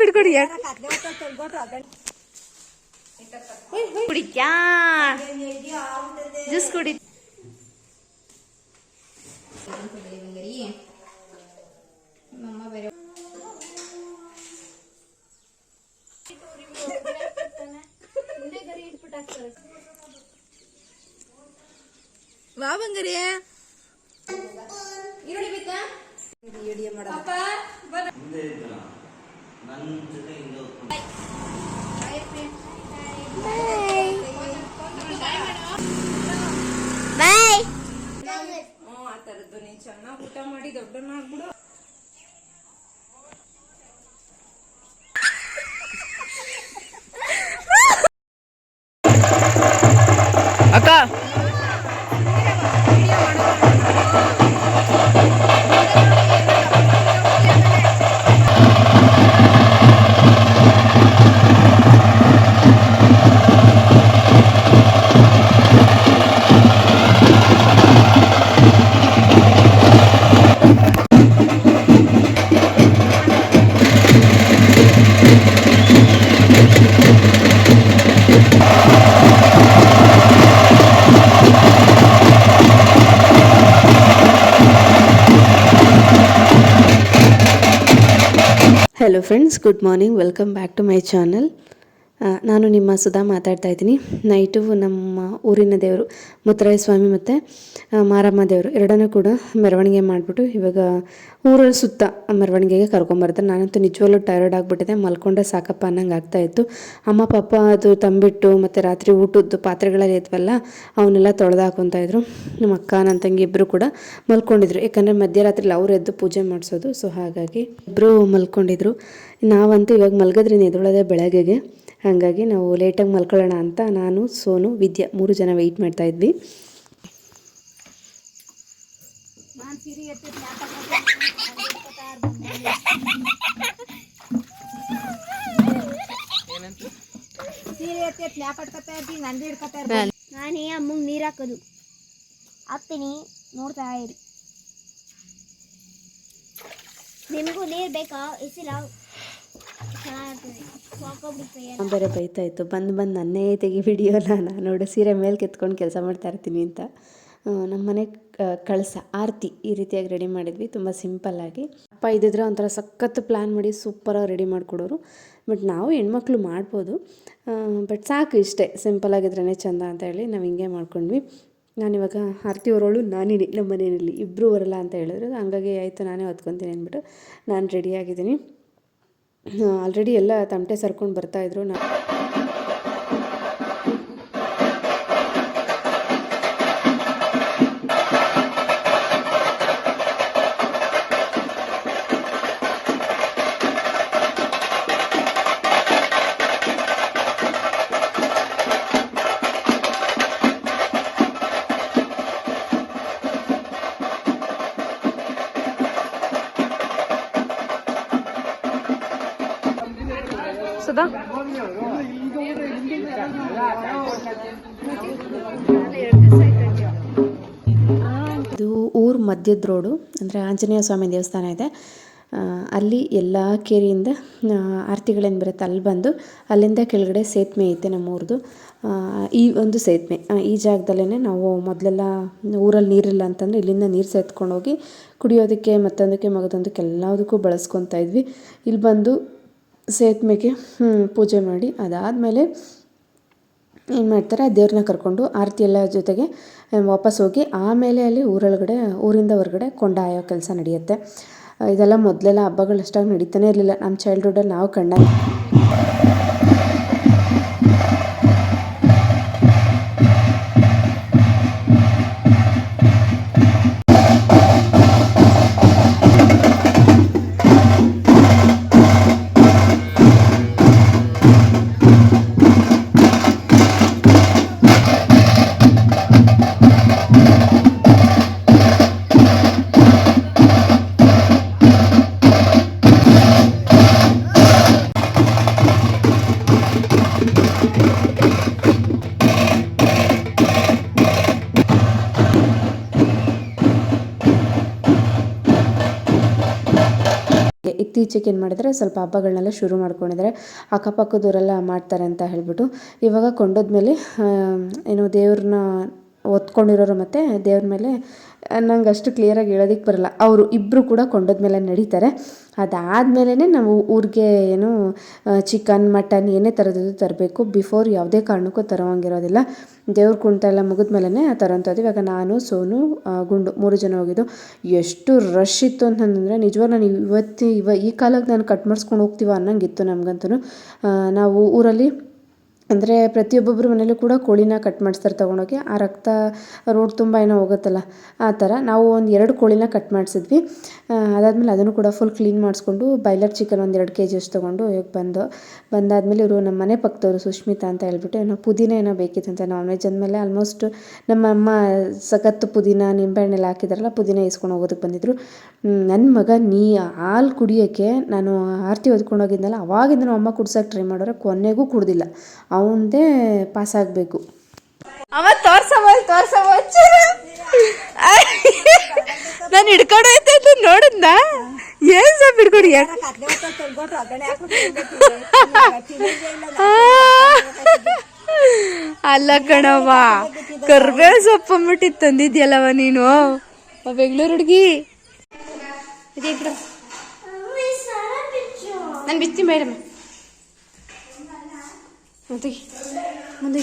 ಬಿಡ್ಕೊಡಿ. ಕುಡಿತ್ಯಾ? Juice ಕುಡಿ. ವಾ ಬಂಗಾರಿ. ಮುಂದೆ ಇದ್ದಲ್ಲ ನನ್ನ ಜೊತೆ ಹಿಂದೆ ಬಾಯ್ ಆ ಥರದ್ದು ನೀನ್ ಚೆನ್ನಾಗಿ ಊಟ ಮಾಡಿ ದೊಡ್ಡನಾಗ್ಬಿಡು hello friends good morning. Welcome back to my channel. ನಾನು ನಿಮ್ಮ ಸುಧಾ ಮಾತಾಡ್ತಾ ಇದ್ದೀನಿ. ನೈಟು ನಮ್ಮ ಊರಿನ ದೇವರು ಮುತ್ತರಾಯ ಸ್ವಾಮಿ ಮತ್ತು ಮಾರಮ್ಮ ದೇವರು ಎರಡನ್ನೂ ಕೂಡ ಮೆರವಣಿಗೆ ಮಾಡಿಬಿಟ್ಟು ಇವಾಗ ಊರ ಸುತ್ತ ಮೆರವಣಿಗೆಗೆ ಕರ್ಕೊಂಬರ್ತಾರೆ ನಾನಂತೂ ನಿಜವಾಗ್ಲೂ ಟೈರ್ಡ್ ಆಗಿಬಿಟ್ಟಿದೆ. ಮಲ್ಕೊಂಡೆ ಸಾಕಪ್ಪ ಅನ್ನಂಗೆ ಆಗ್ತಾಯಿತ್ತು ಅಮ್ಮ ಪಾಪ ಅದು ತಂಬಿಟ್ಟು ಮತ್ತು ರಾತ್ರಿ ಊಟದ್ದು ಪಾತ್ರೆಗಳಲ್ಲಿ ಇದ್ವಲ್ಲ, ಅವನ್ನೆಲ್ಲ ತೊಳೆದು ಹಾಕೊತಾ ಇದ್ರು. ನಮ್ಮ ಅಕ್ಕ, ನನ್ನ ತಂಗಿ ಇಬ್ಬರು ಕೂಡ ಮಲ್ಕೊಂಡಿದ್ರು. ಯಾಕಂದರೆ ಮಧ್ಯರಾತ್ರಿಲಿ ಅವ್ರು ಎದ್ದು ಪೂಜೆ ಮಾಡಿಸೋದು. ಸೊ ಹಾಗಾಗಿ ಇಬ್ಬರು ಮಲ್ಕೊಂಡಿದ್ರು. ನಾವಂತೂ ಇವಾಗ ಮಲ್ಗೋದ್ರಿಂದ ಎದುಳೋದೇ ಬೆಳಗ್ಗೆಗೆ ಹಾಗಾಗಿ ನಾವು ಲೇಟಾಗಿ ಮಲ್ಕೊಳ್ಳೋಣ ಅಂತ ನಾನು, ಸೋನು, ವಿದ್ಯಾ ಮೂರು ಜನ ವೆಯ್ಟ್ ಮಾಡ್ತಾ ಇದ್ವಿ. ಸೀರೆ ಎತ್ತಿ ಸ್ಲ್ಯಾಪ್ ಹಟ್ಕೊತಾ ಇರ್ತೀನಿ ನಂದಿ ಹಿಡ್ಕೊತಾ ಇರ್ತೀನಿ ನಾನೇ ಅಮ್ಮಂಗೆ ನೀರು ಹಾಕೋದು. ಹಾಕ್ತೀನಿ, ನೋಡ್ತಾ ಇರಿ. ನಿಮಗೂ ನೀರು ಬೇಕಾ? ಎಸಿಲ್ಲ ಬೇರೆ ಬೈತಾ ಇತ್ತು. ಬಂದು ಬಂದು ನನ್ನೇ ತೆಗಿ ವಿಡಿಯೋ ನಾನು? ನೋಡು, ಸೀರೆ ಮೇಲೆ ಕೆತ್ಕೊಂಡು ಕೆಲಸ ಮಾಡ್ತಾ ಇರ್ತೀನಿ ಅಂತ. ನಮ್ಮ ಮನೆ ಕಳಸ, ಆರತಿ ಈ ರೀತಿಯಾಗಿ ರೆಡಿ ಮಾಡಿದ್ವಿ, ತುಂಬ ಸಿಂಪಲ್ಲಾಗಿ ಅಪ್ಪ ಇದ್ದಿದ್ರೆ ಒಂಥರ ಸಖತ್ತು ಪ್ಲ್ಯಾನ್ ಮಾಡಿ ಸೂಪರಾಗಿ ರೆಡಿ ಮಾಡಿಕೊಡೋರು. ಬಟ್ ನಾವು ಹೆಣ್ಮಕ್ಳು ಮಾಡ್ಬೋದು. ಬಟ್ ಸಾಕು ಇಷ್ಟೇ. ಸಿಂಪಲ್ಲಾಗಿದ್ರೇ ಚಂದ ಅಂತ ಹೇಳಿ ನಾವು ಹಿಂಗೆ ಮಾಡ್ಕೊಂಡ್ವಿ. ನಾನಿವಾಗ ಆರತಿ ಹೊರೋಳು ನಾನಿನಿ ನಮ್ಮ ಮನೆಯಲ್ಲಿ. ಇಬ್ಬರು ಬರಲ್ಲ ಅಂತ ಹೇಳಿದ್ರು. ಹಂಗಾಗಿ ಆಯಿತು, ನಾನೇ ಹೊತ್ಕೊತೀನಿ ಅಂದ್ಬಿಟ್ಟು ನಾನು ರೆಡಿಯಾಗಿದ್ದೀನಿ ಆಲ್ರೆಡಿ ಎಲ್ಲ ತಮಟೆ ಸರ್ಕೊಂಡು ಬರ್ತಾಯಿದ್ರು ನಾ ಮಧ್ಯದ ರೋಡು, ಅಂದರೆ ಆಂಜನೇಯ ಸ್ವಾಮಿ ದೇವಸ್ಥಾನ ಇದೆ. ಅಲ್ಲಿ ಎಲ್ಲ ಕೇರಿಯಿಂದ ಆರತಿಗಳೇನು ಬರುತ್ತೆ, ಅಲ್ಲಿ ಬಂದು ಅಲ್ಲಿಂದ ಕೆಳಗಡೆ ಸೇತುವೆ ಐತೆ ಊರದು ಈ ಒಂದು ಸೇತುವೆ ಈ ಜಾಗದಲ್ಲೇ ನಾವು ಮೊದಲೆಲ್ಲ ಊರಲ್ಲಿ ನೀರಿಲ್ಲ ಅಂತಂದರೆ ಇಲ್ಲಿಂದ ನೀರು ಸೇತ್ಕೊಂಡು ಹೋಗಿ ಕುಡಿಯೋದಕ್ಕೆ ಮತ್ತೊಂದಕ್ಕೆ ಮಗದೊಂದಕ್ಕೆ ಎಲ್ಲದಕ್ಕೂ ಬಳಸ್ಕೊತಾ ಇದ್ವಿ. ಇಲ್ಲಿ ಬಂದು ಸೇತುವೆಗೆ ಪೂಜೆ ಮಾಡಿ ಅದಾದಮೇಲೆ ಏನು ಮಾಡ್ತಾರೆ, ದೇವ್ರನ್ನ ಕರ್ಕೊಂಡು ಆರತಿ ಎಲ್ಲ ಜೊತೆಗೆ ವಾಪಸ್ ಹೋಗಿ ಆಮೇಲೆ ಅಲ್ಲಿ ಊರೊಳಗಡೆ, ಊರಿಂದ ಹೊರಗಡೆ ಕೊಂಡಾಯೋ ಕೆಲಸ ನಡೆಯುತ್ತೆ. ಇದೆಲ್ಲ ಮೊದಲೆಲ್ಲ ಹಬ್ಬಗಳು ಅಷ್ಟಾಗಿ ನಡೀತಾನೆ ಇರಲಿಲ್ಲ. ನಮ್ಮ ಚೈಲ್ಡ್ಹುಡ್ಡಲ್ಲಿ ನಾವು ಕಂಡ ಇತ್ತೀಚೆಗೆ ಏನು ಮಾಡಿದರೆ, ಸ್ವಲ್ಪ ಹಬ್ಬಗಳನ್ನೆಲ್ಲ ಶುರು ಮಾಡ್ಕೊಂಡಿದ್ದಾರೆ ಅಕ್ಕಪಕ್ಕದವರೆಲ್ಲ ಮಾಡ್ತಾರೆ ಅಂತ ಹೇಳ್ಬಿಟ್ಟು, ಇವಾಗ ಕೊಂಡೋದ್ಮೇಲೆ ಏನು ದೇವ್ರನ್ನ ಒತ್ಕೊಂಡಿರೋರು ಮತ್ತು ದೇವ್ರ ಮೇಲೆ ನಂಗೆ ಅಷ್ಟು ಕ್ಲಿಯರಾಗಿ ಹೇಳೋದಕ್ಕೆ ಬರಲ್ಲ. ಅವರು ಇಬ್ಬರು ಕೂಡ ಕೊಂಡೋದ್ಮೇಲೆ ನಡೀತಾರೆ. ಅದಾದಮೇಲೆ ನಾವು ಊರಿಗೆ ಏನು ಚಿಕನ್ ಮಟನ್ ಏನೇ ಥರದ್ದು ತರಬೇಕು. ಬಿಫೋರ್ ಯಾವುದೇ ಕಾರಣಕ್ಕೂ ತರೋಂಗಿರೋದಿಲ್ಲ. ದೇವ್ರ ಕುಣಿತ ಎಲ್ಲ ಆ ತರೋಂಥದ್ದು. ಇವಾಗ ನಾನು, ಸೋನು ಗುಂಡು ಮೂರು ಜನ ಹೋಗಿದ್ದು. ಎಷ್ಟು ರಶ್ ಇತ್ತು ಅಂತಂದರೆ ನಿಜವಾಗ ನಾನು ಇವತ್ತು, ಇವ ಈ ಕಾಲಕ್ಕೆ ನಾನು ಕಟ್ ಮಾಡಿಸ್ಕೊಂಡು ಹೋಗ್ತೀವ ಅನ್ನಂಗಿತ್ತು ನಮಗಂತೂ ನಾವು ಊರಲ್ಲಿ ಅಂದರೆ ಪ್ರತಿಯೊಬ್ಬೊಬ್ಬರ ಮನೇಲೂ ಕೂಡ ಕೋಳಿನ ಕಟ್ ಮಾಡಿಸ್ತಾರೆ ತೊಗೊಂಡೋಗಿ. ಆ ರಕ್ತ ರೋಡ್ ತುಂಬ ಏನೋ ಹೋಗುತ್ತಲ್ಲ, ಆ ಥರ ನಾವು ಒಂದು ಎರಡು ಕೋಳಿನ ಕಟ್ ಮಾಡಿಸಿದ್ವಿ. ಅದಾದಮೇಲೆ ಅದನ್ನು ಕೂಡ ಫುಲ್ ಕ್ಲೀನ್ ಮಾಡಿಸ್ಕೊಂಡು ಬಾಯ್ಲರ್ ಚಿಕನ್ ಒಂದು ಎರಡು ಕೆ ಜಿ ಅಷ್ಟು ತೊಗೊಂಡು ಹೋಗಿ ಬಂದು, ಬಂದಾದಮೇಲೆ ಇವರು ನಮ್ಮ ಮನೆ ಪಕ್ಕದವರು ಸುಷ್ಮಿತಾ ಅಂತ ಹೇಳ್ಬಿಟ್ಟು ಏನೋ ಪುದೀನ ಏನೋ ಬೇಕಿತ್ತಂತೆ ನಾನ್ ವೆಜ್ ಅಂದಮೇಲೆ ಆಲ್ಮೋಸ್ಟ್ ನಮ್ಮ ಅಮ್ಮ ಸಖತ್ತು ಪುದೀನ ನಿಂಬೆಹಣ್ಣೆಲ್ಲ ಹಾಕಿದಾರಲ್ಲ, ಪುದೀನ ಇಸ್ಕೊಂಡು ಹೋಗೋದಕ್ಕೆ ಬಂದಿದ್ರು. ನನ್ನ ಮಗ ನೀ ಹಾಲು ಕುಡಿಯೋಕ್ಕೆ ನಾನು ಆರತಿ ಹೊದ್ಕೊಂಡು ಹೋಗಿದ್ನಲ್ಲ ಅವಾಗಿಂದ ನಮ್ಮ ಅಮ್ಮ ಕುಡ್ಸೋಕ್ಕೆ ಟ್ರೈ ಮಾಡೋರೆ, ಕೊನೆಗೂ ಕುಡ್ದಿಲ್ಲ. ಅವನದೇ ಪಾಸ್ ಆಗಬೇಕು. ಅವ ತೋರ್ಸವಲ್ ತೋರ್ಸವಲ್ ನಾನು ಹಿಡ್ಕೊಂಡು ಅಂತ ನೋಡಿದ್ನ? ಏನ್ ಸಾಬ್ ಹಿಡ್ಕೊಂಡು ಅಲ್ಲ ಕಣವ್ವ ಕರ್ಬೇವು ಸೊಪ್ಪು ಅಂದ್ಬಿಟ್ಟು ತಂದಿದ್ಯಲ್ಲವ ನೀನು? ಅವ ಬೆಂಗಳೂರು ಹುಡುಗಿ. ನಾನು ಬಿಚ್ಚಿ ಮೇಡಮ್. ಮುಂದೆ ಮುಂದೆ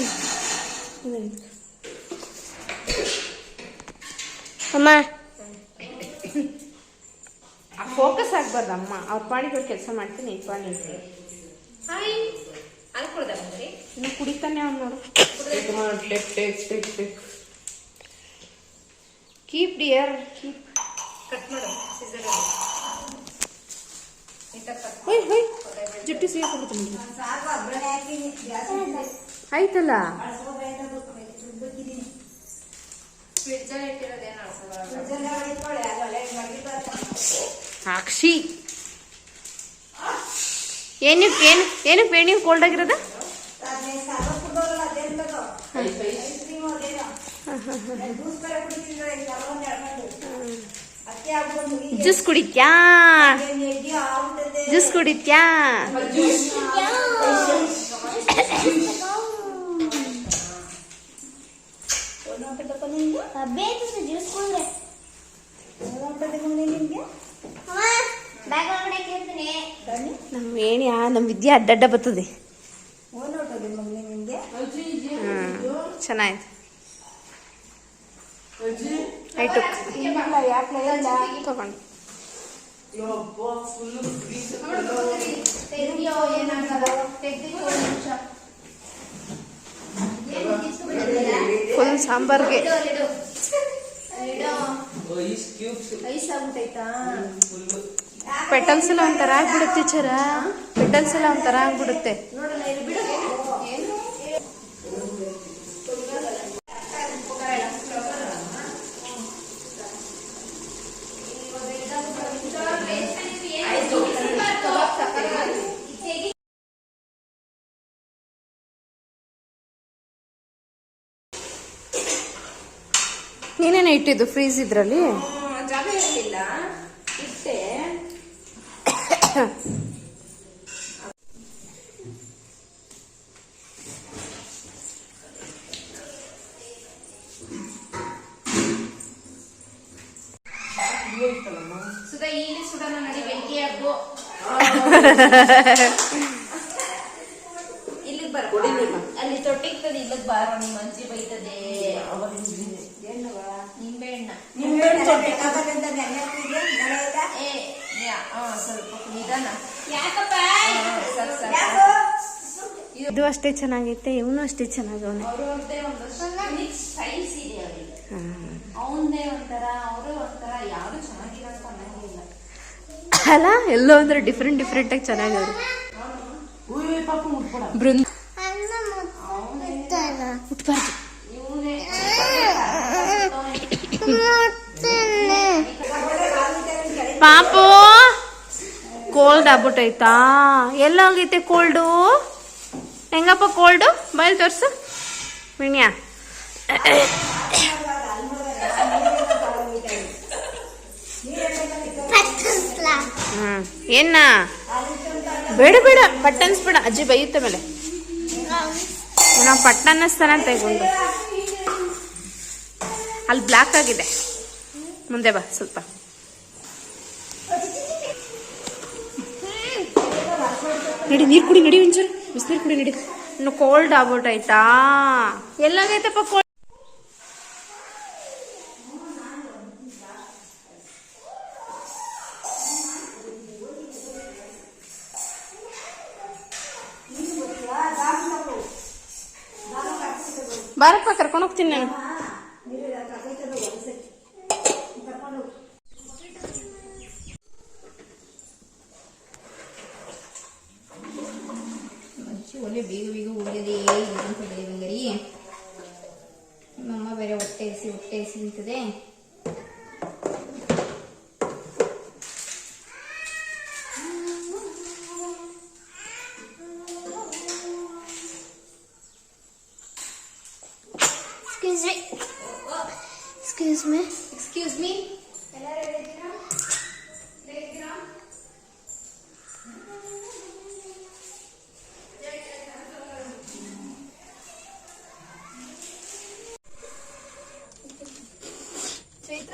ಅಮ್ಮ ಫೋಕಸ್ ಆಗ್ಬಾರ್ದು ಅಮ್ಮ ಅವ್ರ ಪಾಡಿಗೆ ಕೆಲಸ ಮಾಡ್ತೀನಿ ಈ ಪಾಡಿ ಇನ್ನು ಕುಡಿತಾನೆ ಅವ್ನು ನೋಡು ಕೀಪ್ ಡಿಯರ್ ಕೀಪ್ ಕಟ್ ಮಾಡು ಹೊಯ್ ಹೊಯ್ ಜುಟ್ಟಿ ಸಿಗಾಕೊಡ್ತೀನಿ ಆಯ್ತಲ್ಲ ಸಾಕ್ಷಿ ಏನಕ್ಕೆ ಏನು ಏನಕ್ಕೆ ಬೇಣಿ ಕೋಲ್ಡ್ ಆಗಿರೋದ ಜ್ಯೂಸ್ ಕುಡಿತ್ಯಾ ಜ್ಯೂಸ್ ಕುಡಿತ್ಯಾ? ನಮ್ಮ ಏಣಿ ನಮ್ಮ ವಿದ್ಯೆ ಅಡ್ಡಡ್ಡ ಬರ್ತದೆ. ಚೆನ್ನಾಯ್ತು. ಆಯ್ತು. ತಗೊಂಡು. ಫುಲ್ ಸಾಂಬಾರ್ಗೆ ಪೆಟಲ್ಸ್ ಎಲ್ಲ ಒಂಥರ ಆಗ್ಬಿಡುತ್ತೆ ಚರ ಪೆಟಲ್ಸ್ ಎಲ್ಲ ಒಂಥರ ಆಗ್ಬಿಡುತ್ತೆ ಇಟ್ಟಿದ್ದು ಫ್ರೀಜ್ ಇದ್ರಲ್ಲಿ? ಜಾಗ ಇರಲಿಲ್ಲ ಇಟ್ಟೆ. ಸುಧಾ ಇಲ್ಲಿ ಸುಡೋಣ ನಡಿ ಬೆಂಕಿ ಹಾಕು ಇಲ್ಲಿಗೆ ಬರ ಅಲ್ಲಿ ತೊಟ್ಟಿಗ್ತದೆ ಇಲ್ಲಿಗೆ ಬಾರೋ ನಿಮ್ಮ ಅಜ್ಜಿ ಬೈತದೆ. ನಿಂಬೆ ಹಣ್ಣ ಏ ಯಾ, ಆ, ಸ್ವಲ್ಪ ನಿಧಾನ ಯಾಕಪ್ಪ ಇದು ಅಷ್ಟೇ ಚೆನ್ನಾಗೈತೆ ಇವನು ಅಷ್ಟೇ ಚೆನ್ನಾಗವನೆ ಅನ್ನಂಗಿಲ್ಲ ಅಲ್ಲ ಎಲ್ಲೋ ಅಂದ್ರೆ ಡಿಫ್ರೆಂಟ್ ಡಿಫ್ರೆಂಟ್ ಆಗಿ ಚೆನ್ನಾಗವ್ರು ಬೃಂದ ಉಟ್ಬಾರ್ದು ಇವನೇ ಪಾಪು? ಕೋಲ್ಡ್ ಆಗ್ಬಿಟ್ಟೈತಾ? ಎಲ್ಲ ಹೋಗೈತೆ ಕೋಲ್ಡು ಹೆಂಗಪ್ಪ ಕೋಲ್ಡು ಬಯಲ್ ತೋರ್ಸು. ವಿಣ್ಯ ಹ್ಞೂ ಏನ ಬೇಡ ಬೇಡ. ಪಟ್ಟ ಅನ್ಸ್ಬೇಡ ಅಜ್ಜಿ ಬೈಯುತ್ತೆ ಮೇಲೆ. ನಾವು ಪಟ್ಟ ಅನ್ನಿಸ್ತಾನ ತಗೊಂಡು ಅಲ್ಲಿ ಬ್ಲ್ಯಾಕ್ ಆಗಿದೆ. ಮುಂದೆ ಬಾ, ಸ್ವಲ್ಪ. ನಡಿ, ನೀರು ಕುಡಿ, ನಡಿ ಒಂಚೂರು. ಬಿಸಿನೀರು ಕುಡಿ, ನಡಿ. ಇನ್ನು ಕೋಲ್ಡ್ ಆಗ್ಬಿಟ್ಟೈತಾ ಎಲ್ಲಾಗೈತಪ್ಪ ಕೋಲ್ಡ್ ಬಾರಪ್ಪ, ಕರ್ಕೊಂಡು ಹೋಗ್ತೀನಿ ನಾನು. ಒಳ್ಳೆ ಬೇಗ ಬೇಗ ಹೋಗಿದೆ ಅಂತದೆ ಬಂಗರಿ. ನಮ್ಮಮ್ಮ ಬೇರೆ ಹೊಟ್ಟೆ ಹಸಿ ಹೊಟ್ಟೆ ಹಸಿ ಅಂತದೆ excuse me excuse me excuse me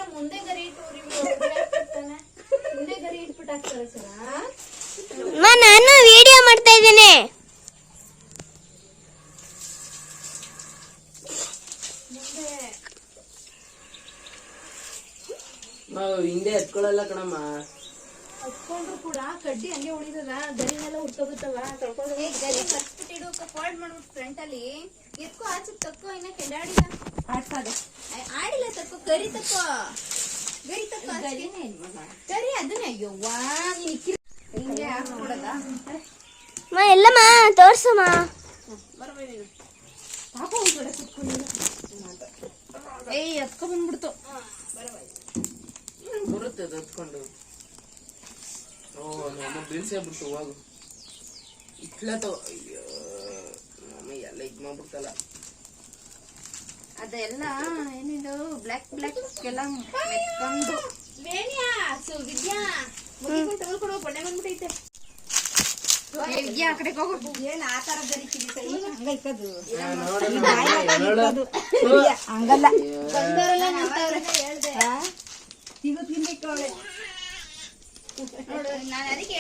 Chaitra ಮುಂದೆ ಗರಿ ಇಟ್ಟು ಮುಂದೆ ಗರಿ ಇಟ್ಬಿಟ್ಟು ಹಾಕ್ತಾರೆ ಸರ. ನಾನು ವಿಡಿಯೋ ಮಾಡ್ತಾ ಇದ್ದೇನೆ. ನಾವು ಹಿಂದೆ ಎತ್ಕೊಳ್ಳಲ್ಲ ಕಣಮ್ಮ. ಹತ್ಕೊಂಡ್ರು ಕೂಡ ಕಡ್ಡಿ ಹಂಗೆ ಉಳಿದದ. ಗರಿನೆಲ್ಲ ಹುಟ್ಟೋಗುತ್ತಲ್ಲ ತೊಳ್ಕೊಂಡು ಗರಿ ಫಾಲ್ಡ್ ಫಾಲ್ಟ್ ಮಾಡ್ಬಿಟ್ಟು ಫ್ರಂಟ್ ಅಲ್ಲಿ. ಎತ್ಕೋ ಆಚೆ ತಕ್ಕೋ ಇನ್ನ ಕೆಡಾಡಿಲ್ಲ ಆಡ್ತಾದೆ ಆಡಿಲ್ಲ ತಕ್ಕೋ ಕರಿ ತಕ್ಕೋ. ಗರಿ ತಕ್ಕೋ ಗರಿನೇ ಗರಿ ಅದನ್ನೇ ಅಯ್ಯೋವಾ ನೀನ್ ಹಿಂಗೆ ಹಾಕ್ಬಿಡದ? ಮಾ ಎಲ್ಲಮ್ಮ ತೋರ್ಸಮ್ಮ. ಪಾಪ ಕುತ್ಕೊಂಡಿಲ್ಲ. ಏಯ್ ಎತ್ಕೊ ಬಂದ್ಬಿಡ್ತು. ಬರುತ್ತೆ ಅದು ಎತ್ಕೊಂಡು. ಓ ನಮ್ಮ ಬಿಡ್ತು ಹೋಗು. ಇಟ್ಲತ್ತವ ಅಯ್ಯೋ. ಎಲ್ಲ ಇದ್ ಮಾಡ್ಬಿಡ್ತಲ್ಲ. ಅದೆಲ್ಲ ಏನಿದು ಬ್ಲ್ಯಾಕ್ ಬ್ಲ್ಯಾಕ್ ಎಲ್ಲ ಮೆತ್ಕೊಂಡು. ಬೇಣಿಯಾ ಸು ವಿದ್ಯಾ. ಮುಗಿಕೊಂಡು ತಗೊಳ್ಕೊಡು ಬಣ್ಣೆ ಬಂದ್ಬಿಟ್ಟೈತೆ. ಏ, ವಿದ್ಯಾ ಆ ಕಡೆ ಹೋಗು. ಏನ್ ಆ ತರ ಬರೀತೀವಿ ಹಂಗೈತದು ಹಂಗಲ್ಲ. ಬಂದವರೆಲ್ಲ ನೋಡು ನಾನು ಅದಕ್ಕೆ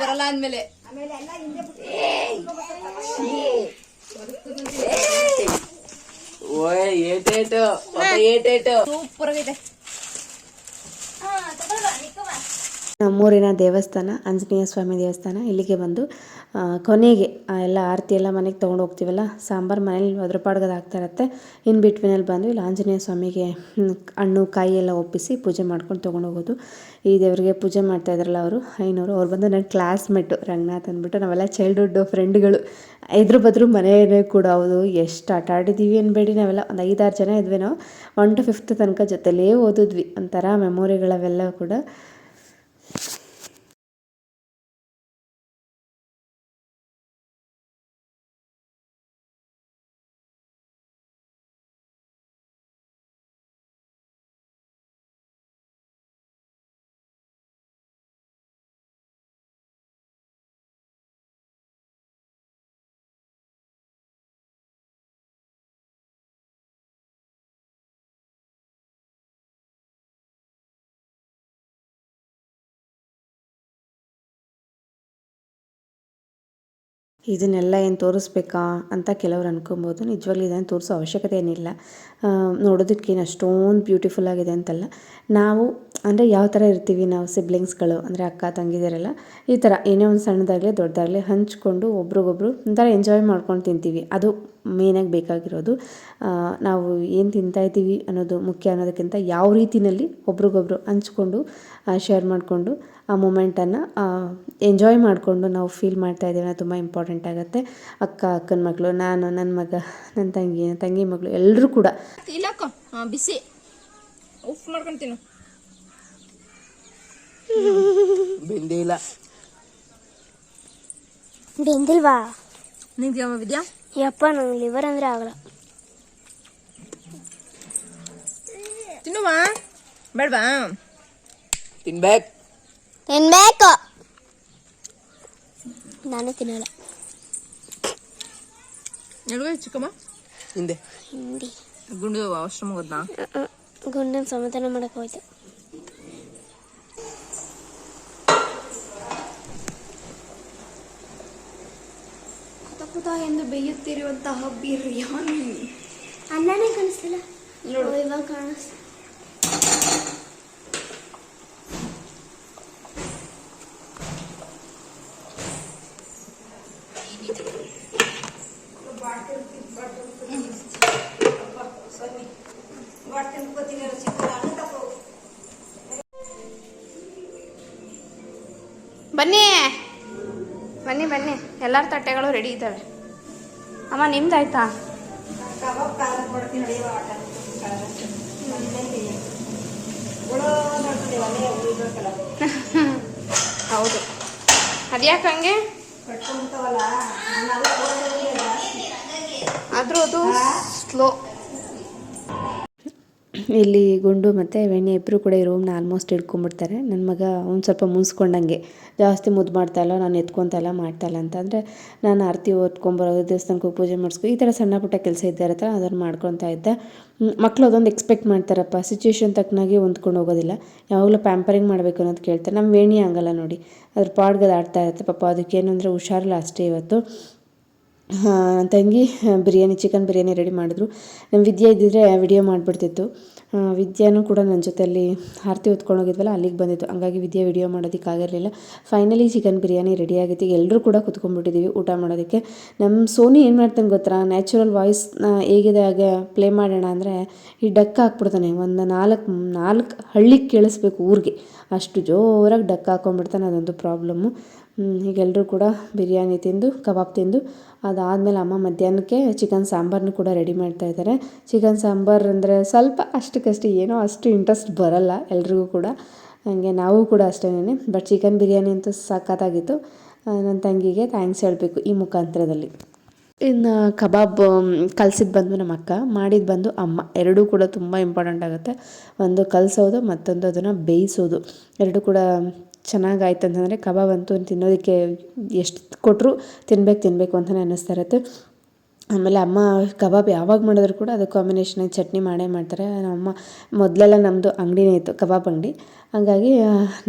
ಬರಲ್ಲ ಅಂದ್ಮೇಲೆ. ಓಯ್ ಏಟೇಟು ಪಾಪ ಏಟೇಟು ಸೂಪರ್ ಆಗಿದೆ. ನಮ್ಮೂರಿನ ದೇವಸ್ಥಾನ ಆಂಜನೇಯ ಸ್ವಾಮಿ ದೇವಸ್ಥಾನ ಇಲ್ಲಿಗೆ ಬಂದು ಕೊನೆಗೆ ಎಲ್ಲ ಆರತಿ ಎಲ್ಲ ಮನೆಗೆ ತೊಗೊಂಡು ಹೋಗ್ತೀವಲ್ಲ, ಸಾಂಬಾರು ಮನೇಲಿ ಅದ್ರ ಪಾಡ್ಗದ ಆಗ್ತಾ ಇರತ್ತೆ. ಇನ್ ಬಿಟ್ವೀನಲ್ಲಿ ಬಂದು ಇಲ್ಲಿ ಆಂಜನೇಯ ಸ್ವಾಮಿಗೆ ಹಣ್ಣು, ಕಾಯಿ ಎಲ್ಲ ಒಪ್ಪಿಸಿ ಪೂಜೆ ಮಾಡ್ಕೊಂಡು ತೊಗೊಂಡು ಹೋಗೋದು. ಈ ದೇವರಿಗೆ ಪೂಜೆ ಮಾಡ್ತಾ ಇದ್ರಲ್ಲ ಅವರು, ಐನೂರು, ಅವ್ರು ಬಂದು ನನ್ನ ಕ್ಲಾಸ್ಮೇಟು ರಂಗನಾಥ್ ಅಂದ್ಬಿಟ್ಟು ನಾವೆಲ್ಲ ಚೈಲ್ಡ್ಹುಡ್ ಫ್ರೆಂಡ್ಗಳು ಎದುರು ಬದ್ರು ಮನೆಯೇ ಕೂಡ ಹೌದು, ಎಷ್ಟು ಆಟ ಆಡಿದ್ದೀವಿ ಅನ್ಬೇಡಿ ನಾವೆಲ್ಲ. ಒಂದು ಐದಾರು ಜನ ಇದ್ವಿ ನಾವು ಒನ್ ಟು ಫಿಫ್ತ್ ತನಕ ಜೊತೆಲೇ ಓದಿದ್ವಿ. ಒಂಥರ ಮೆಮೊರಿಗಳವೆಲ್ಲ ಕೂಡ ಇದನ್ನೆಲ್ಲ ಏನು ತೋರಿಸ್ಬೇಕಾ ಅಂತ ಕೆಲವರು ಅನ್ಕೊಬೋದು. ನಿಜವಾಗ್ಲೂ ಇದನ್ನು ತೋರಿಸೋ ಅವಶ್ಯಕತೆ ಏನಿಲ್ಲ. ನೋಡೋದಕ್ಕೇನು ಅಷ್ಟೊಂದು ಬ್ಯೂಟಿಫುಲ್ ಆಗಿದೆ ಅಂತಲ್ಲ. ನಾವು ಅಂದರೆ ಯಾವ ಥರ ಇರ್ತೀವಿ ನಾವು ಸಿಬ್ಲಿಂಗ್ಸ್ಗಳು ಅಂದರೆ ಅಕ್ಕ, ತಂಗಿದಿರೆಲ್ಲ, ಈ ಥರ ಏನೇ ಒಂದು ಸಣ್ಣದಾಗಲಿ ದೊಡ್ಡದಾಗಲಿ ಹಂಚ್ಕೊಂಡು ಒಬ್ರಿಗೊಬ್ರು ಒಂಥರ ಎಂಜಾಯ್ ಮಾಡ್ಕೊಂಡು ತಿಂತೀವಿ. ಅದು ಮೇನಾಗಿ ಬೇಕಾಗಿರೋದು. ನಾವು ಏನು ತಿಂತಾ ಇದ್ದೀವಿ ಅನ್ನೋದು ಮುಖ್ಯ ಅನ್ನೋದಕ್ಕಿಂತ ಯಾವ ರೀತಿಯಲ್ಲಿ ಒಬ್ರಿಗೊಬ್ರು ಹಂಚ್ಕೊಂಡು ಶೇರ್ ಮಾಡಿಕೊಂಡು ಆ ಮೂಮೆಂಟನ್ನು ಎಂಜಾಯ್ ಮಾಡಿಕೊಂಡು ನಾವು ಫೀಲ್ ಮಾಡ್ತಾ ಇದ್ದೀವಿ ಅನ್ನೋದು ತುಂಬ ಇಂಪಾರ್ಟೆಂಟ್ ಆಗುತ್ತೆ. ಅಕ್ಕ, ಅಕ್ಕನ ಮಗಳು, ನಾನು ನನ್ನ ಮಗ ನನ್ನ ತಂಗಿ ತಂಗಿ ಮಗಳು ಎಲ್ಲರೂ ಕೂಡ. ಬಿಸಿ. ಉಫ್ ಮಾಡ್ಕೊಂತೀನಿ ಬೆಂದೇ ಇಲ್ಲ ಬೆಂದಿಲ್ವಾ ನಿಂಗೆ ವಿದ್ಯಾ ಯಪ್ಪ ನಂಗೆ ಲಿವರ್ ಅಂದ್ರೆ ಆಗಲ್ಲ ತಿನ್ನುವ ಬೇಡವಾ ತಿನ್ಬೇಕು ತಿನ್ಬೇಕು ನಾನು ತಿನ್ನಲ್ಲ ಎಲ್ಗೂ ಚಿಕ್ಕಮ್ಮ ಹಿಂದೆ ಹಿಂದಿ ಗುಂಡು ಅವಶ್ರಮ ಗೊತ್ತಾ ಗುಂಡನ ಸಮಾಧಾನ ಮಾಡಕ್ ಹೋಯ್ತು ಎಂದು ಬೇಯುತ್ತಿರುವಂತಹ ಬಿರಿಯಾನಿ. ಅನ್ನನೇ ಕಾಣಿಸ್ತಿಲ್ಲ? ಇವಾಗ ಕಾಣಿಸ್ ಬನ್ನಿ. ಬನ್ನಿ ಬನ್ನಿ. ಎಲ್ಲರ ತಟ್ಟೆಗಳು ರೆಡಿ ಇದ್ದಾವೆ. ಅಮ್ಮ ನಿಮ್ದಾಯ್ತಾ? ಹೌದು. ಅದ್ಯಾಕೆ ಹಂಗೆ? ಆದರೂ ಅದು ಸ್ಲೋ. ಇಲ್ಲಿ ಗುಂಡು ಮತ್ತು ವೆಣ್ಣೆ ಇಬ್ಬರು ಕೂಡ ಈ ರೂಮ್ನ ಆಲ್ಮೋಸ್ಟ್ ಹಿಡ್ಕೊಂಬಿಡ್ತಾರೆ ನನ್ನ ಮಗ ಒಂದು ಸ್ವಲ್ಪ ಮುನ್ಸ್ಕೊಂಡಂಗೆ. ಜಾಸ್ತಿ ಮುದ್ದು ಮಾಡ್ತಾಯಿಲ್ಲ ನಾನು ಎತ್ಕೊತಾ ಮಾಡ್ತಾಯಿಲ್ಲ ಮಾಡ್ತಾ ಇಲ್ಲ ಅಂತ. ಅಂದರೆ ನಾನು ಆರತಿ ಓದ್ಕೊಂಬರೋದು ದೇವಸ್ಥಾನಕ್ಕೆ ಹೋಗಿ ಪೂಜೆ ಮಾಡಿಸ್ಕೊ ಈ ಥರ ಸಣ್ಣ ಪುಟ್ಟ ಕೆಲಸ ಇದ್ದೇ ಇರುತ್ತೆ ಅದನ್ನು ಮಾಡ್ಕೊತಾ ಇದ್ದೆ. ಮಕ್ಕಳು ಅದೊಂದು ಎಕ್ಸ್ಪೆಕ್ಟ್ ಮಾಡ್ತಾರಪ್ಪ. ಸಿಚುವೇಶನ್ ತಕ್ಕನಾಗಿ ಹೊಂದ್ಕೊಂಡು ಹೋಗೋದಿಲ್ಲ. ಯಾವಾಗಲೂ ಪ್ಯಾಂಪರಿಂಗ್ ಮಾಡಬೇಕು ಅನ್ನೋದು ಕೇಳ್ತಾರೆ. ನಮ್ಮ ವೇಣಿ ಹಂಗಲ್ಲ ನೋಡಿ. ಅದ್ರ ಪಾಡ್ಗದು ಆಡ್ತಾ ಇರುತ್ತೆ. ಪಾಪ ಅದಕ್ಕೇನು ಅಂದರೆ ಹುಷಾರಿಲ್ಲ ಅಷ್ಟೇ ಇವತ್ತು. ತಂಗಿ ಬಿರಿಯಾನಿ ಚಿಕನ್ ಬಿರಿಯಾನಿ ರೆಡಿ ಮಾಡಿದ್ರು. ನಮ್ಮ ವಿದ್ಯೆ ಇದ್ದಿದ್ರೆ ವಿಡಿಯೋ ಮಾಡಿಬಿಡ್ತಿತ್ತು. ವಿದ್ಯಾನು ಕೂಡ ನನ್ನ ಜೊತೆಯಲ್ಲಿ ಆರತಿ ಹೊತ್ಕೊಂಡು ಹೋಗಿದ್ವಲ್ಲ, ಅಲ್ಲಿಗೆ ಬಂದಿತ್ತು ಹಂಗಾಗಿ ವಿದ್ಯೆ ವಿಡಿಯೋ ಮಾಡೋದಕ್ಕಾಗಿರಲಿಲ್ಲ ಫೈನಲಿ ಚಿಕನ್ ಬಿರಿಯಾನಿ ರೆಡಿ ಆಗಿತ್ತು. ಎಲ್ಲರೂ ಕೂಡ ಕುತ್ಕೊಂಡ್ಬಿಟ್ಟಿದ್ದೀವಿ ಊಟ ಮಾಡೋದಕ್ಕೆ. ನಮ್ಮ ಸೋನಿ ಏನು ಮಾಡ್ತಾನೆ ಗೊತ್ತಾ? ನ್ಯಾಚುರಲ್ ವಾಯ್ಸ್ನ ಹೇಗಿದೆ ಹಾಗೆ ಪ್ಲೇ ಮಾಡೋಣ ಅಂದರೆ ಈ ಡಕ್ ಹಾಕ್ಬಿಡ್ತಾನೆ. ಒಂದು ನಾಲ್ಕು ನಾಲ್ಕು ಹಳ್ಳಿಗೆ ಕೇಳಿಸ್ಬೇಕು ಊರಿಗೆ. ಅಷ್ಟು ಜೋರಾಗಿ ಡಕ್ ಹಾಕೊಂಡ್ಬಿಡ್ತಾನೆ, ಅದೊಂದು ಪ್ರಾಬ್ಲಮ್ಮು ಈಗ ಎಲ್ಲರೂ ಕೂಡ ಬಿರಿಯಾನಿ ತಿಂದು, ಕಬಾಬ್ ತಿಂದು, ಅದಾದಮೇಲೆ ಅಮ್ಮ ಮಧ್ಯಾಹ್ನಕ್ಕೆ ಚಿಕನ್ ಸಾಂಬಾರನ್ನು ಕೂಡ ರೆಡಿ ಮಾಡ್ತಾ ಇದ್ದಾರೆ ಚಿಕನ್ ಸಾಂಬಾರು ಅಂದರೆ ಸ್ವಲ್ಪ ಅಷ್ಟಕ್ಕಷ್ಟೇ, ಏನೋ ಅಷ್ಟು ಇಂಟ್ರೆಸ್ಟ್ ಬರಲ್ಲ ಎಲ್ರಿಗೂ ಕೂಡ. ಹಂಗೆ ನಾವು ಕೂಡ ಅಷ್ಟೇನೆ ಬಟ್ ಚಿಕನ್ ಬಿರಿಯಾನಿ ಅಂತೂ ಸಖತ್ತಾಗಿತ್ತು. ನನ್ನ ತಂಗಿಗೆ ಥ್ಯಾಂಕ್ಸ್ ಹೇಳಬೇಕು ಈ ಮುಖಾಂತರದಲ್ಲಿ. ಇನ್ನು ಕಬಾಬ್ ಕಲ್ಸಿದ್ದು ಬಂದು ನಮ್ಮ ಅಕ್ಕ. ಮಾಡಿದ್ದು ಬಂದು ಅಮ್ಮ. ಎರಡೂ ಕೂಡ ತುಂಬ ಇಂಪಾರ್ಟೆಂಟ್ ಆಗುತ್ತೆ. ಒಂದು ಕಲಿಸೋದು, ಮತ್ತೊಂದು ಅದನ್ನು ಬೇಯಿಸೋದು. ಎರಡೂ ಕೂಡ ಚೆನ್ನಾಗಾಯ್ತು ಅಂತಂದರೆ ಕಬಾಬ್ ಅಂತೂ ತಿನ್ನೋದಕ್ಕೆ ಎಷ್ಟು ಕೊಟ್ಟರು ತಿನ್ಬೇಕು ತಿನ್ನಬೇಕು ಅಂತಲೇ ಅನ್ನಿಸ್ತಾ ಇರುತ್ತೆ. ಆಮೇಲೆ ಅಮ್ಮ ಕಬಾಬ್ ಯಾವಾಗ ಮಾಡಿದ್ರು ಕೂಡ ಅದು ಕಾಂಬಿನೇಷನಾಗಿ ಚಟ್ನಿ ಮಾಡೇ ಮಾಡ್ತಾರೆ. ನಮ್ಮಮ್ಮ ಮೊದಲೆಲ್ಲ ನಮ್ಮದು ಅಂಗಡಿನೇ ಇತ್ತು ಕಬಾಬ್ ಅಂಗಡಿ. ಹಾಗಾಗಿ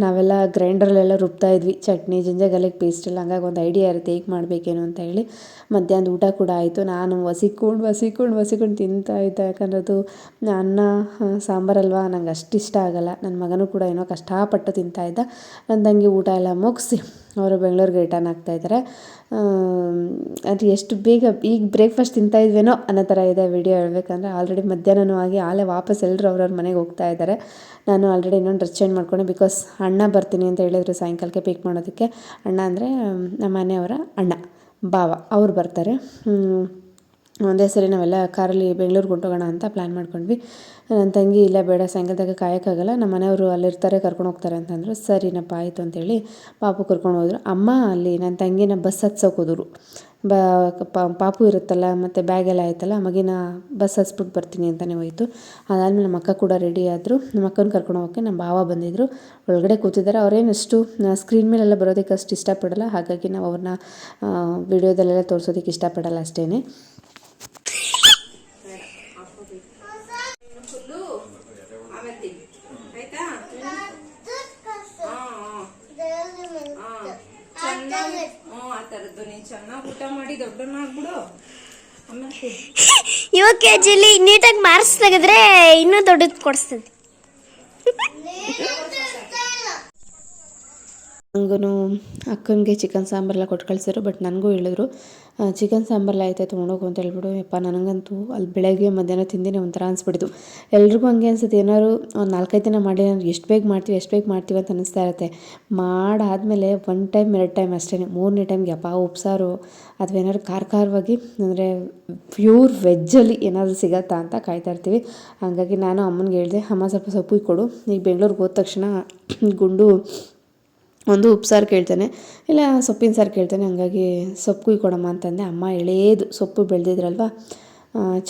ನಾವೆಲ್ಲ ಗ್ರೈಂಡರಲ್ಲೆಲ್ಲ ರುಬ್ತಾ ಇದ್ವಿ. ಚಟ್ನಿ ಜಿಂಜರ್ ಗಾರ್ಲಿಕ್ ಪೇಸ್ಟ್ ಎಲ್ಲ. ಹಂಗಾಗಿ ಒಂದು ಐಡಿಯಾ ಇರುತ್ತೆ, ಹೇಗೆ ಮಾಡಬೇಕೇನು ಅಂತ ಹೇಳಿ. ಮಧ್ಯಾಹ್ನದ ಊಟ ಕೂಡ ಆಯಿತು. ನಾನು ಒಸಿಕೊಂಡು ಒಸಿಕೊಂಡು ಒಸಿಕೊಂಡು ತಿಂತಾ ಇದ್ದೆ. ಯಾಕಂದ್ರೆ ಅದು ಅನ್ನ ಸಾಂಬಾರಲ್ವಾ ನಂಗೆ ಅಷ್ಟು ಇಷ್ಟ ಆಗಲ್ಲ. ನನ್ನ ಮಗನೂ ಕೂಡ ಏನೋ ಕಷ್ಟಪಟ್ಟು ತಿಂತಾ ಇದ್ದ. ನನ್ನ ತಂಗಿ ಊಟ ಎಲ್ಲ ಮುಗಿಸಿ. ಅವರು ಬೆಂಗಳೂರಿಗೆ ರಿಟರ್ನ್ ಆಗ್ತಾ ಇದ್ದಾರೆ. ಅದು ಎಷ್ಟು ಬೇಗ ಈಗ ಬ್ರೇಕ್ಫಾಸ್ಟ್ ತಿಂತಾ ಇದ್ವೇನೋ ಅನ್ನೋ ಥರ ಇದೆ ವಿಡಿಯೋ ಹೇಳ್ಬೇಕಂದ್ರೆ ಆಲ್ರೆಡಿ ಮಧ್ಯಾಹ್ನನೂ ಆಗಿ ಆಲೇ ವಾಪಸ್ ಎಲ್ಲರೂ ಅವ್ರವ್ರ ಮನೆಗೆ ಹೋಗ್ತಾ ಇದ್ದಾರೆ. ನಾನು ಆಲ್ರೆಡಿ ಇನ್ನೊಂದು ಡ್ರೆಸ್ ಚೇಂಜ್ ಮಾಡ್ಕೊಂಡೆ ಬಿಕಾಸ್ ಅಣ್ಣ ಬರ್ತೀನಿ ಅಂತ ಹೇಳಿದ್ರು ಸಾಯಂಕಾಲಕ್ಕೆ ಪಿಕ್ ಮಾಡೋದಕ್ಕೆ. ಅಣ್ಣ ಅಂದರೆ, ನಮ್ಮ ಮನೆಯವರ ಅಣ್ಣ ಬಾವ ಅವ್ರು ಬರ್ತಾರೆ. ಒಂದೇ ಸರಿ ನಾವೆಲ್ಲ ಕಾರಲ್ಲಿ ಬೆಂಗ್ಳೂರಿಗೆ ಹೊಂಟೋಗೋಣ ಅಂತ ಪ್ಲ್ಯಾನ್ ಮಾಡ್ಕೊಂಡ್ವಿ. ನನ್ನ ತಂಗಿ ಇಲ್ಲ, ಬೇಡ, ಸಾಯಂಕಾಲದಾಗ ಕಾಯೋಕ್ಕಾಗಲ್ಲ, ನಮ್ಮ ಮನೆಯವರು ಅಲ್ಲಿರ್ತಾರೆ, ಕರ್ಕೊಂಡು ಹೋಗ್ತಾರೆ ಅಂತಂದರು ಸರಿನಪ್ಪ ಆಯಿತು ಅಂತೇಳಿ ಪಾಪು ಕರ್ಕೊಂಡು ಹೋದರು. ಅಮ್ಮ ಅಲ್ಲಿ ನನ್ನ ತಂಗಿನ ಬಸ್ ಹತ್ಸೋಕೆ ಹೋದರು. ಬ ಪಾಪು ಇರುತ್ತಲ್ಲ, ಮತ್ತು ಬ್ಯಾಗೆಲ್ಲ ಆಯ್ತಲ್ಲ, ಮಗಿನ ಬಸ್ ಹಚ್ಬಿಟ್ಟು ಬರ್ತೀನಿ ಅಂತಲೇ ಹೋಯಿತು. ಅದಾದಮೇಲೆ ನಮ್ಮ ಅಕ್ಕ ಕೂಡ ರೆಡಿ ಆದರು. ನಮ್ಮ ಅಕ್ಕನ ಕರ್ಕೊಂಡು ಹೋಗೋಕ್ಕೆ ನಮ್ಮ ಭಾವ ಬಂದಿದ್ದರು ಒಳಗಡೆ ಕೂತಿದ್ದಾರೆ. ಅವರೇನು ಅಷ್ಟು ಸ್ಕ್ರೀನ್ ಮೇಲೆಲ್ಲ ಬರೋದಕ್ಕೆ ಅಷ್ಟು ಇಷ್ಟಪಡಲ್ಲ. ಹಾಗಾಗಿ ನಾವು ಅವ್ರನ್ನ ವಿಡಿಯೋದಲ್ಲೆಲ್ಲ ತೋರಿಸೋದಕ್ಕೆ ಇಷ್ಟಪಡಲ್ಲ ಅಷ್ಟೇ ಆಮೇಲೆ ತಿನ್ನು ಆಯ್ತಾ ಚೆನ್ನಾಗಿ ಹ್ಞೂ ಥರದ್ದು ನೀನು ಚೆನ್ನಾಗಿ ಊಟ ಮಾಡಿ ದೊಡ್ಡನಾಗ್ಬಿಡು ಆಮೇಲೆ. ಇವಾಗ ಕೆ ಜಿಲಿ ನೀಟಾಗಿ ಮಾರ್ಕ್ಸ್ ತೆಗೆದ್ರೆ ಇನ್ನೂ ದೊಡ್ಡದು ಕೊಡಿಸ್ತದೆ ನನಗೂ ಅಕ್ಕನಿಗೆ ಚಿಕನ್ ಸಾಂಬಾರೆಲ್ಲ ಕೊಟ್ಟು ಕಳಿಸಿದ್ರು ಬಟ್ ನನಗೂ ಹೇಳಿದ್ರು ಚಿಕನ್ ಸಾಂಬಾರೆಲ್ಲ ಐತೆ ತೊಗೊಂಡೋಗು ಅಂತ ಹೇಳ್ಬಿಟ್ಟು ಯಪ್ಪ, ನನಗಂತೂ ಅಲ್ಲಿ ಬೆಳಗ್ಗೆ ಮಧ್ಯಾಹ್ನ ತಿಂದಿನಿ ಒಂಥರ ಅನ್ಸ್ಬಿಡ್ತು. ಎಲ್ರಿಗೂ ಹಂಗೆ ಅನ್ಸುತ್ತೆ, ಏನಾದ್ರು ಒಂದು ನಾಲ್ಕೈದು ದಿನ ಮಾಡಿ, ನಾನು ಎಷ್ಟು ಬೇಗ ಮಾಡ್ತೀವಿ, ಎಷ್ಟು ಬೇಗ ಮಾಡ್ತೀವಿ ಅಂತ ಅನಿಸ್ತಾ ಇರುತ್ತೆ. ಮಾಡಾದಮೇಲೆ ಒನ್ ಟೈಮ್, ಎರಡು ಟೈಮ್ ಅಷ್ಟೇ ಮೂರನೇ ಟೈಮ್ಗೆ ಯಪ್ಪ, ಉಪ್ಸಾರು, ಅಥವಾ ಏನಾದ್ರು ಖಾರ ಖಾರವಾಗಿ ಅಂದರೆ ಪ್ಯೂರ್ ವೆಜ್ಜಲ್ಲಿ ಏನಾದರೂ ಸಿಗತ್ತಾ ಅಂತ ಕಾಯ್ತಾ ಇರ್ತೀವಿ. ಹಾಗಾಗಿ ನಾನು ಅಮ್ಮನಿಗೆ ಹೇಳಿದೆ, ಅಮ್ಮ, ಸ್ವಲ್ಪ ಸೊಪ್ಪು ಕೊಡು, ಈಗ ಬೆಂಗಳೂರಿಗೆ ಹೋದ ತಕ್ಷಣ ಗುಂಡು ಒಂದು ಉಪ್ಸಾರು ಕೇಳ್ತಾನೆ. ಇಲ್ಲ, ಸೊಪ್ಪಿನ ಸಾರು ಕೇಳ್ತಾನೆ. ಹಂಗಾಗಿ ಸೊಪ್ಪು ಕುಯ್ಕೊಡಮ್ಮ ಅಂತಂದೆ. ಅಮ್ಮ ಎಳೆಯದು ಸೊಪ್ಪು ಬೆಳೆದಿದ್ರಲ್ವ?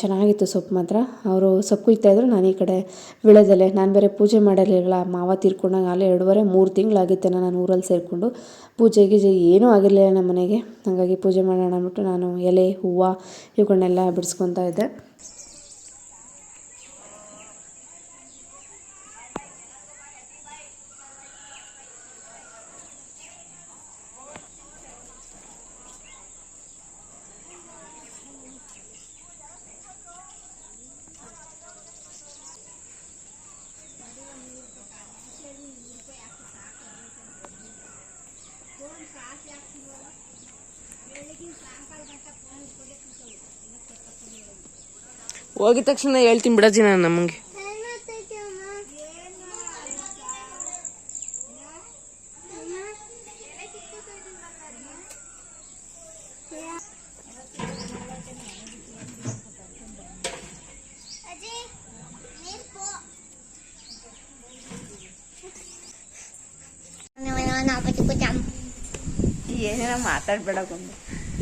ಚೆನ್ನಾಗಿತ್ತು ಸೊಪ್ಪು ಮಾತ್ರ. ಅವರು ಸೊಪ್ಪು ಕುಯ್ತಾಯಿದ್ರು ನಾನು ಈ ಕಡೆ ವಿಳೆದೆಲೆ ನಾನು ಬೇರೆ ಪೂಜೆ ಮಾಡಿರಲಿಲ್ಲ ಮಾವ ತೀರ್ಕೊಂಡಾಗ ಅಲ್ಲೇ ಎರಡೂವರೆ, ಮೂರು ತಿಂಗಳಾಗಿತ್ತೇನೋ ನಾನು ಊರಲ್ಲಿ ಸೇರಿಕೊಂಡು. ಪೂಜೆ ಗೀಜೆ ಏನೂ ಆಗಿರಲಿಲ್ಲ ನಮ್ಮ ಮನೆಗೆ ಹಾಗಾಗಿ ಪೂಜೆ ಮಾಡೋಣ ಅಂದ್ಬಿಟ್ಟು ನಾನು ಎಲೆ, ಹೂವು ಇವುಗಳನ್ನೆಲ್ಲ ಬಿಡಿಸ್ಕೊತಾ ಇದ್ದೆ. ಹೋಗಿದ ತಕ್ಷಣ ಹೇಳ್ತೀನಿ ಬಿಡಜ್ಜಿ ನಾನು ನಮಗೆ. ಏನೇನೋ ಮಾತಾಡ್ಬೇಡ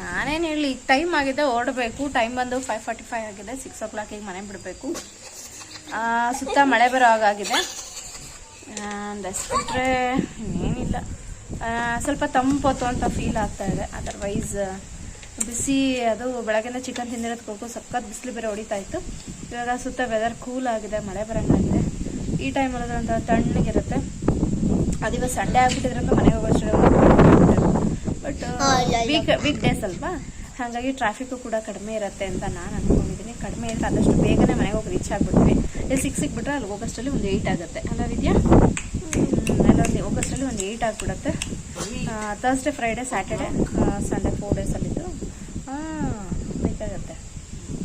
ನಾನೇನು ಹೇಳಿ ಈಗ ಟೈಮ್ ಆಗಿದೆ, ಓಡಬೇಕು ಟೈಮ್ ಬಂದು ಫೈವ್ ಫಾರ್ಟಿ ಫೈವ್ ಆಗಿದೆ ಸಿಕ್ಸ್ ಓ ಕ್ಲಾಕಿಗೆ ಮನೆ ಬಿಡಬೇಕು. ಸುತ್ತ ಮಳೆ ಬರೋ ಹಾಗಾಗಿದೆ ಬಿಟ್ಟರೆ ಇನ್ನೇನಿಲ್ಲ. ಸ್ವಲ್ಪ ತಂಪೊತ್ತು ಅಂತ ಫೀಲ್ ಆಗ್ತಾ ಇದೆ. ಅದರ್ವೈಸ್ ಬಿಸಿ, ಅದು ಬೆಳಗ್ಗೆಯಿಂದ ಚಿಕನ್ ತಿಂದಿರೋದು ಕೊಟ್ಟು ಸಖತ್ ಬಿಸಿಲು ಬೇರೆ ಹೊಡಿತಾ ಇತ್ತು. ಇವಾಗ ಸುತ್ತ ವೆದರ್ ಕೂಲ್ ಆಗಿದೆ, ಮಳೆ ಬರೋಂಗಾಗಿದೆ ಈ ಟೈಮಲ್ಲಿ ಒಂಥರ ತಣ್ಣಗಿರುತ್ತೆ. ಅದಿವಾಗ ಸಂಡೇ ಆಗ್ಬಿಟ್ಟಿದ್ರೆ ಅಂತ ಮನೆಗೆ ಹೋಗೋಷ್ಟು ಬಟ್ ವೀಕ್ ವೀಕ್ ಡೇಸ್ ಅಲ್ವಾ? ಹಾಗಾಗಿ ಟ್ರಾಫಿಕ್ಕು ಕೂಡ ಕಡಿಮೆ ಇರುತ್ತೆ ಅಂತ ನಾನು ಅನ್ಕೊಂಡಿದ್ದೀನಿ ಕಡಿಮೆ ಇರುತ್ತೆ ಆದಷ್ಟು ಬೇಗನೆ ಮನೆಗೆ ಹೋಗಿ ರೀಚ್ ಆಗ್ಬಿಡ್ತೀವಿ ಇಲ್ಲಿ ಸಿಕ್ಸಿಗೆ ಸಿಕ್ಬಿಟ್ರೆ ಅಲ್ಲಿ ಹೋಗೋಷ್ಟರಲ್ಲಿ ಒಂದು ಏಯ್ಟ್ ಆಗುತ್ತೆ. ಅಲ್ಲ ವಿದ್ಯಾ? ಅಲ್ಲೊಂದು ಹೋಗೋಷ್ಟರಲ್ಲಿ ಒಂದು ಏಯ್ಟ್ ಆಗಿಬಿಡುತ್ತೆ. Thursday Friday Saturday Sunday four ಡೇಸಲ್ಲಿದ್ದು ಬೇಕಾಗುತ್ತೆ.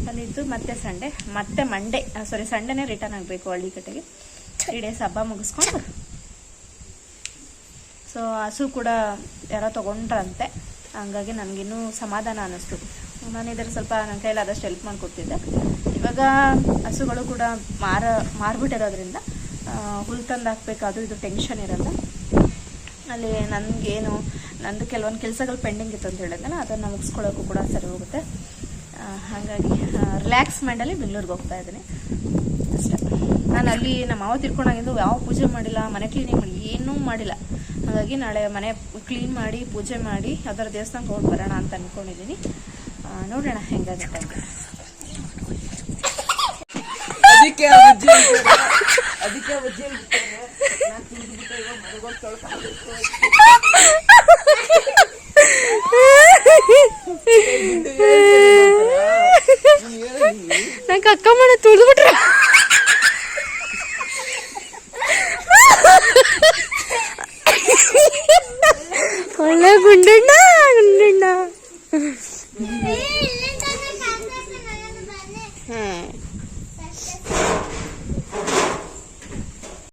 ಅಲ್ಲಿದ್ದು ಮತ್ತೆ ಸಂಡೇ ಮತ್ತೆ ಮಂಡೇ ಸಾರಿ ಸಂಡೇನೇ ರಿಟರ್ನ್ ಆಗಬೇಕು ಹಳ್ಳಿ ಕಟ್ಟೆಗೆ ತ್ರೀ ಡೇಸ್ ಹಬ್ಬ ಮುಗಿಸ್ಕೊಂಡು ಸೊ ಹಸು ಕೂಡ ಯಾರೋ ತೊಗೊಂಡ್ರಂತೆ. ಹಂಗಾಗಿ ನನಗಿನ್ನೂ ಸಮಾಧಾನ ಅನ್ನಿಸ್ತು. ನಾನು ಇದರ ಸ್ವಲ್ಪ ನನ್ನ ಕೈಯಲ್ಲಿ ಆದಷ್ಟು ಹೆಲ್ಪ್ ಮಾಡಿಕೊಡ್ತಿದ್ದೆ. ಇವಾಗ ಹಸುಗಳು ಕೂಡ ಮಾರ, ಮಾರ್ಬಿಟ್ಟಿರೋದ್ರಿಂದ ಹುಲ್ ತಂದು ಹಾಕ್ಬೇಕು ಅದು ಇದು ಟೆನ್ಷನ್ ಇರಲ್ಲ. ಅಲ್ಲಿ ನನಗೇನು, ನಂದು ಕೆಲವೊಂದು ಕೆಲಸಗಳು ಪೆಂಡಿಂಗ್ ಇತ್ತು ಅಂತ ಹೇಳಿದ್ನಲ್ಲ, ಅದನ್ನು ಮುಗಿಸ್ಕೊಳ್ಳೋಕ್ಕೂ ಕೂಡ ಸರಿ ಹೋಗುತ್ತೆ. ಹಾಗಾಗಿ ರಿಲ್ಯಾಕ್ಸ್ ಮೈಂಡಲ್ಲಿ ಬೆಂಗಳೂರಿಗೆ ಹೋಗ್ತಾ ಇದ್ದೀನಿ. ಅಷ್ಟೇ. ನಾನು ಅಲ್ಲಿ ನಮ್ಮ ಮಾವ ತಿರ್ಕೊಂಡಾಗಿದ್ದು ಯಾವ ಪೂಜೆ ಮಾಡಿಲ್ಲ ಮನೆ ಕ್ಲೀನಿಂಗ್ ಮಾಡಿ ಏನೂ ಮಾಡಿಲ್ಲ. ಹಾಗಾಗಿ ನಾಳೆ ಮನೆ ಕ್ಲೀನ್ ಮಾಡಿ ಪೂಜೆ ಮಾಡಿ ಅದರ ದೇವಸ್ಥಾನಕ್ಕೆ ಹೋಗಿ ಬರೋಣ ಅಂತ ಅಂದ್ಕೊಂಡಿದ್ದೀನಿ ನೋಡೋಣ ಹೆಂಗಾಗುತ್ತೆ ಅಂತ. ಅದಕ್ಕೆ ನಂಗೆ ಅಕ್ಕ ಮಾಡ ತುಳಿದ್ಬಿಟ್ರ.